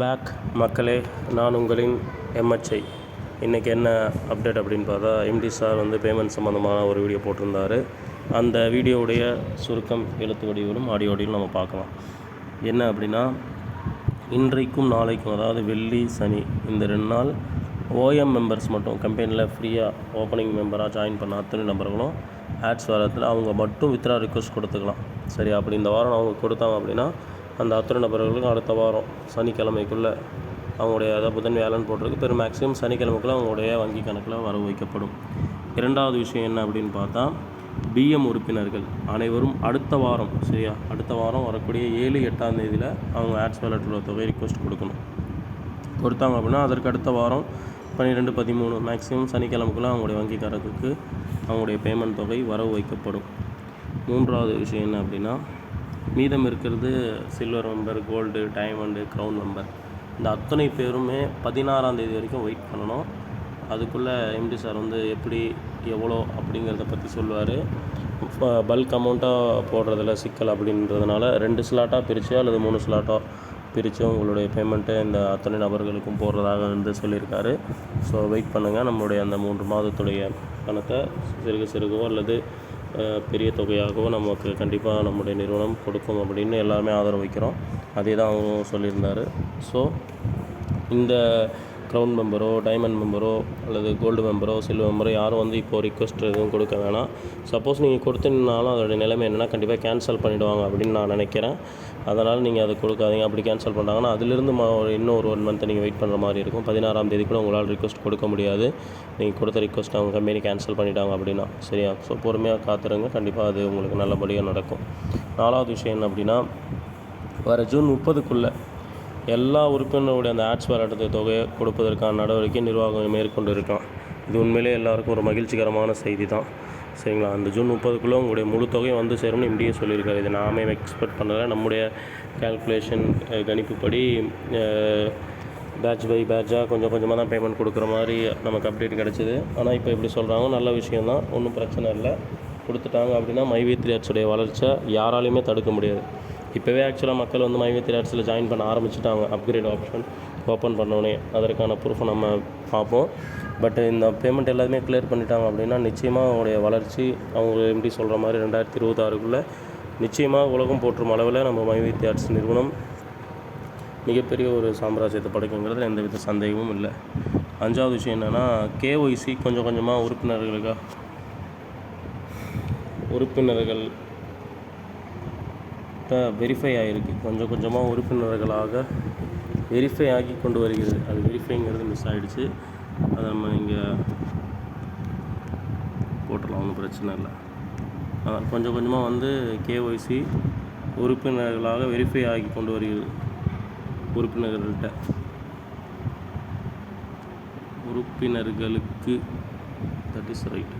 Back மக்களே. நான் உங்களின் எம்ஹெச்ஐ இன்றைக்கி என்ன அப்டேட் அப்படின்னு பார்த்தா எம்டி சார் வந்து பேமெண்ட் சம்மந்தமான ஒரு வீடியோ போட்டிருந்தாரு. அந்த வீடியோவுடைய சுருக்கம் எழுத்து வடிவிலும் ஆடியோ வடிவிலும் நம்ம பார்க்கலாம். என்ன அப்படின்னா இன்றைக்கும் நாளைக்கும் அதாவது வெள்ளி சனி இந்த ரெண்டு நாள் ஓஎம் மெம்பர்ஸ் மட்டும் கம்பெனியில் ஃப்ரீயாக ஓப்பனிங் மெம்பராக ஜாயின் பண்ண அத்தனை நபர்களும் ஆட்ஸ் வரத்தில் அவங்க மட்டும் வித்ரா ரிக்வஸ்ட் கொடுத்துக்கலாம். சரி அப்படி இந்த வாரம் அவங்க கொடுத்தாங்க அப்படின்னா அந்த அத்துறை நபர்களுக்கும் அடுத்த வாரம் சனிக்கிழமைக்குள்ளே அவங்களுடைய அதாவது புதன் வேலைன்னு போட்டிருக்கு. பெரும் மேக்ஸிமம் சனிக்கிழமைக்குள்ளே அவங்களுடைய வங்கி கணக்கில் வரவு வைக்கப்படும். இரண்டாவது விஷயம் என்ன அப்படின்னு பார்த்தா பிஎம் உறுப்பினர்கள் அனைவரும் அடுத்த வாரம் சரியா? அடுத்த வாரம் வரக்கூடிய ஏழு எட்டாம் தேதியில் அவங்க ஆட்ஸ் வேலட்டில் தொகை ரிக்வஸ்ட் கொடுக்கணும். கொடுத்தாங்க அப்படின்னா அதற்கு அடுத்த வாரம் பன்னிரெண்டு பதிமூணு மேக்ஸிமம் சனிக்கிழமைக்குள்ளே அவங்களுடைய வங்கி கணக்குக்கு அவங்களுடைய பேமெண்ட் தொகை வரவு வைக்கப்படும். மூன்றாவது விஷயம் என்ன அப்படின்னா மீதம் இருக்கிறது silver member gold diamond crown member இந்த அத்தனை பேருமே பதினாறாம் தேதி வரைக்கும் வெயிட் பண்ணணும். அதுக்குள்ளே எம்டி சார் வந்து எப்படி எவ்வளோ அப்படிங்கிறத பற்றி சொல்லுவார். பல்க் அமௌண்ட்டாக போடுறதுல சிக்கல் அப்படின்றதுனால ரெண்டு ஸ்லாட்டாக பிரித்து அல்லது மூணு ஸ்லாட்டாக பிரித்து உங்களுடைய பேமெண்ட்டை இந்த அத்தனை நபர்களுக்கும் போடுறதாக வந்து சொல்லியிருக்காரு. ஸோ வெயிட் பண்ணுங்கள் நம்மளுடைய அந்த மூன்று மாதத்துடைய பணத்தை சிறுக சிறுகவோ அல்லது பெரிய தொகையாகவும் நமக்கு கண்டிப்பாக நம்முடைய நிறுவனம் கொடுக்கும் அப்படின்னு எல்லாருமே ஆதரவு வைக்கிறோம். அதே தான் அவரும் சொல்லியிருந்தார். ஸோ இந்த க்ரௌன் மெம்பரோ டைமண்ட் மெம்பரோ அல்லது கோல்டு மெம்பரோ சில்வர் மெம்பரோ யாரும் வந்து இப்போது ரிக்வஸ்ட் எதுவும் கொடுக்க வேணாம். சப்போஸ் நீங்கள் கொடுத்துருந்தாலும் அதோடய நிலைமை என்னென்னா கண்டிப்பாக கேன்சல் பண்ணிவிடுவாங்க அப்படின்னு நான் நினைக்கிறேன். அதனால் நீங்கள் அதை கொடுக்காதீங்க. அப்படி கேன்சல் பண்ணுறாங்கன்னா அதிலிருந்து ம ஒரு இன்னும் ஒரு ஒன் மந்த் நீங்கள் வெயிட் பண்ணுற மாதிரி இருக்கும். பதினாறாம் தேதி கூட உங்களால் ரிக்வஸ்ட் கொடுக்க முடியாது. நீங்கள் கொடுத்த ரிக்வஸ்ட் அவங்க கம்பெனி கேன்சல் பண்ணிட்டாங்க அப்படின்னா சரியா? ஸோ பொறுமையாக காத்துருங்க. கண்டிப்பாக அது உங்களுக்கு நல்லபடியாக நடக்கும். நாலாவது விஷயம் என்ன அப்படின்னா வர ஜூன் முப்பதுக்குள்ளே எல்லா உறுப்பினருடைய அந்த ஆட்ஸ் விளையாட்டத்தை தொகையை கொடுப்பதற்கான நடவடிக்கை நிர்வாகம் மேற்கொண்டு இருக்கான் இது உண்மையிலே எல்லாருக்கும் ஒரு மகிழ்ச்சிகரமான செய்தி தான் சரிங்களா? அந்த ஜூன் முப்பதுக்குள்ளே உங்களுடைய முழு தொகையும் வந்து சேரும்னு இப்படியே சொல்லியிருக்காரு. இது நாமே எக்ஸ்பெக்ட் பண்ணல. நம்முடைய கால்குலேஷன் கணிப்புப்படி பேட்ச் பை பேட்சாக கொஞ்சம் கொஞ்சமாக தான் பேமெண்ட் கொடுக்குற மாதிரி நமக்கு அப்டேட் கிடச்சிது. ஆனால் இப்போ எப்படி சொல்கிறாங்க நல்ல விஷயந்தான் ஒன்றும் பிரச்சனை இல்லை. கொடுத்துட்டாங்க அப்படின்னா மைவி த்ரீ வளர்ச்சியை யாராலையுமே தடுக்க முடியாது. இப்போவே ஆக்சுவலாக மக்கள் வந்து மைவி த்ரீ ஜாயின் பண்ண ஆரம்பிச்சிட்டாங்க. அப்கிரேட் ஆப்ஷன் ஓப்பன் பண்ணோடனே அதற்கான ப்ரூஃபை நம்ம பார்ப்போம். பட் இந்த பேமெண்ட் எல்லாத்தையுமே கிளியர் பண்ணிட்டாங்க அப்படின்னா நிச்சயமாக அவங்களுடைய வளர்ச்சி அவங்க எப்படி சொல்கிற மாதிரி ரெண்டாயிரத்தி இருபத்தாறுக்குள்ளே நிச்சயமாக உலகம் போற்றும் அளவில் நம்ம மைவேத்தி ஆர்ட்ஸ் நிறுவனம் மிகப்பெரிய ஒரு சாம்ராஜ்யத்தை படைக்குங்கிறதுல எந்தவித சந்தேகமும் இல்லை. அஞ்சாவது விஷயம் என்னென்னா கேஒய்சி கொஞ்சம் கொஞ்சமாக உறுப்பினர்களுக்காக உறுப்பினர்கள் இப்போ வெரிஃபை ஆகிருக்கு கொஞ்சம் கொஞ்சமாக உறுப்பினர்களாக வெரிஃபை ஆகி கொண்டு வருகிறது. அது வெரிஃபைங்கிறது மிஸ் ஆகிடுச்சு அதை நம்ம இங்கே போட்டுடலாம் ஒன்றும் பிரச்சனை இல்லை. அதான் கொஞ்சம் கொஞ்சமாக வந்து கேஒய்சி உறுப்பினர்களாக வெரிஃபை ஆகி கொண்டு வருகிறது உறுப்பினர்கள்ட்ட. உறுப்பினர்களுக்கு that is right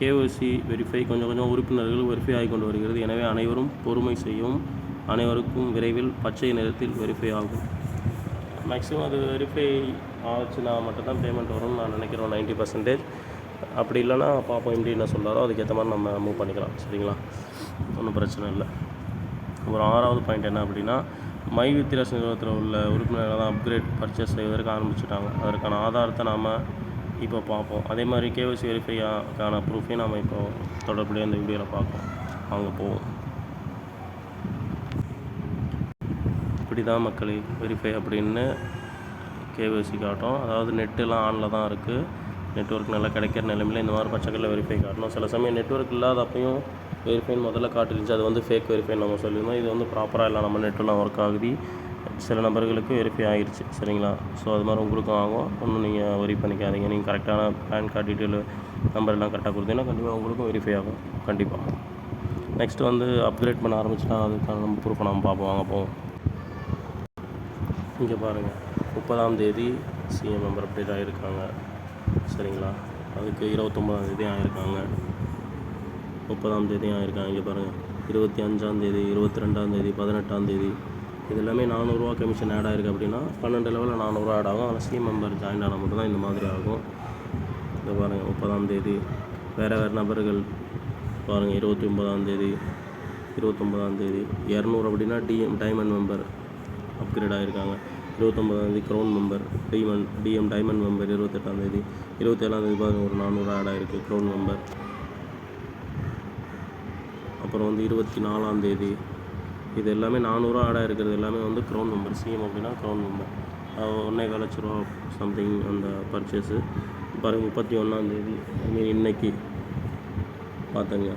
KYC verify கொஞ்சம் கொஞ்சம் உறுப்பினர்கள் வெரிஃபை ஆகி கொண்டு வருகிறது. எனவே அனைவரும் பொறுமை செய்யும் அனைவருக்கும் விரைவில் பச்சை நிறத்தில் வெரிஃபை ஆகும். மேக்ஸிமம் அது வெரிஃபை ஆச்சுன்னா மட்டும்தான் பேமெண்ட் வரும்னு நான் நினைக்கிறோம் 90% பர்சன்டேஜ் அப்படி இல்லைன்னா பார்ப்போம் எப்படி என்ன சொல்கிறாரோ அதுக்கேற்ற மாதிரி நம்ம மூவ் பண்ணிக்கலாம். சரிங்களா? ஒன்றும் பிரச்சனை இல்லை. அப்புறம் ஆறாவது பாயிண்ட் என்ன அப்படின்னா மை வித்தியாச நிறுவனத்தில் உள்ள உறுப்பினர்களை தான் அப்கிரேட் பர்ச்சேஸ் செய்வதற்கு ஆரம்பிச்சிட்டாங்க. அதற்கான ஆதாரத்தை நாம் இப்போ பார்ப்போம். அதே மாதிரி கேஒசி வெரிஃபைக்கான ப்ரூஃபையும் நம்ம இப்போ தொடர்புடைய இந்த வீடியோவில் பார்ப்போம். அவங்க போவோம். இப்படி தான் மக்களே வெரிஃபை அப்படின்னு கேஒசி காட்டும். அதாவது நெட்டுலாம் ஆனில் தான் இருக்குது நெட்ஒர்க் நல்லா கிடைக்கிற நிலைமையில் இந்த மாதிரி பச்சைக்கல்ல வெரிஃபை காட்டணும். சில சமயம் நெட்ஒர்க் இல்லாதப்பையும் வெரிஃபைன்னு முதல்ல காட்டிருந்துச்சு. அது வந்து ஃபேக் வெரிஃபைன்னு நம்ம சொல்லியிருந்தோம். இது வந்து ப்ராப்பராக இல்லை. நம்ம நெட்டுலாம் ஒர்க் ஆகுது. சில நபர்களுக்கு வெரிஃபை ஆகிருச்சு சரிங்களா? ஸோ அது மாதிரி உங்களுக்கும் ஆகும். ஒன்றும் நீங்கள் வரி பண்ணிக்காதீங்க. நீங்கள் கரெக்டான பேன் கார்டு டீட்டெயில் நம்பர்லாம் கரெக்டாக கொடுத்தீங்கன்னா கண்டிப்பாக உங்களுக்கும் வெரிஃபை ஆகும். கண்டிப்பாக நெக்ஸ்ட் வந்து அப்கிரேட் பண்ண ஆரம்பிச்சுன்னா அதுக்கான நம்ம ப்ரூஃப் நம்ம பார்ப்போம். வாங்க போவோம். இங்கே பாருங்கள் முப்பதாம் தேதி சிஎம் மெம்பர் அப்டேட் ஆகியிருக்காங்க சரிங்களா? அதுக்கு இருபத்தொம்பதாம் தேதி ஆகியிருக்காங்க முப்பதாம் தேதி ஆகியிருக்காங்க இங்கே பாருங்கள் இருபத்தி அஞ்சாம் தேதி இருபத்தி ரெண்டாம் தேதி பதினெட்டாம் தேதி. இது எல்லாமே நானூறுரூவா கமிஷன் ஆட் ஆயிருக்கு அப்படின்னா பன்னெண்டு லெவலில் நானூறுரூவா ஆட் ஆகும். ஆனால் ஸ்கீம் மெம்பர் ஜாயின் ஆனால் மட்டும்தான் இந்த மாதிரி ஆகும். இந்த பாருங்கள் முப்பதாம் தேதி. வேறு வேறு நபர்கள் பாருங்கள் இருபத்தி ஒன்பதாம் தேதி இருபத்தொம்பதாம் தேதி. இரநூறு அப்படின்னா டிஎம் டைமண்ட் மெம்பர் அப்கிரேட் ஆகியிருக்காங்க இருபத்தொம்பதாந்தேதி crown member DM DM diamond member இருபத்தெட்டாந்தேதி இருபத்தேழாந்தேதி பாருங்கள் ஒரு நானூறு ஆட் ஆகிருக்கு க்ரௌன் மெம்பர் அப்புறம் வந்து இருபத்தி நாலாந்தேதி இது எல்லாமே நானூறுரூவா ஆடாக இருக்கிறது எல்லாமே வந்து க்ரௌன் மெம்பர் சிஎம் அப்படின்னா க்ரௌன் மெம்பர் ஒன்றே கால் லட்ச ரூபா சம்திங் அந்த பர்ச்சேஸு பாருங்க முப்பத்தி ஒன்றாந்தேதி ஐ மீன் இன்னைக்கு. பார்த்துங்க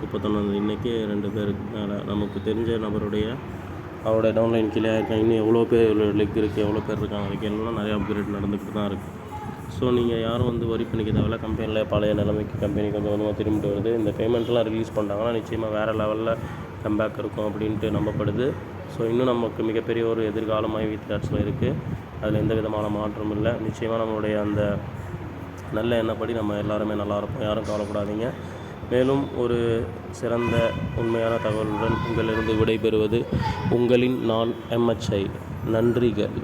முப்பத்தொன்னாந்தேதி இன்றைக்கி ரெண்டு பேருக்கு மேலே நமக்கு தெரிஞ்ச நபருடைய அவரோட டவுன்லைன் கீழே இருக்காங்க இன்னும் எவ்வளோ பேர் லிக் இருக்குது எவ்வளோ பேர் இருக்காங்க அதுக்கு எல்லாம் நிறைய அப்கிரேட் நடந்துக்கிட்டு தான் இருக்குது ஸோ நீங்கள் யாரும் வந்து வரி பண்ணிக்க தேவையில்ல. கம்பெனியில் பழைய நிலைமைக்கு கம்பெனி கொஞ்சம் கொஞ்சமாக திரும்பிட்டு வருது. இந்த பேமெண்ட்லாம் ரிலீஸ் பண்ணுறாங்கன்னா நிச்சயமாக வேறு லெவலில் கம்பேக் இருக்கும் அப்படின்ட்டு நம்பப்படுது. ஸோ இன்னும் நமக்கு மிகப்பெரிய ஒரு எதிர்காலம் ஐவி த்ராட்ஸில் இருக்குது அதில் எந்த விதமான மாற்றமும் இல்லை. நிச்சயமாக நம்மளுடைய அந்த நல்ல எண்ணப்படி நம்ம எல்லாருமே நல்லா இருப்போம். யாரும் கவலைப்படாதீங்க. மேலும் ஒரு சிறந்த உண்மையான தகவலுடன் உங்களிலிருந்து விடைபெறுவது உங்களின் நான் எம்எச்ஐ நன்றிகள்.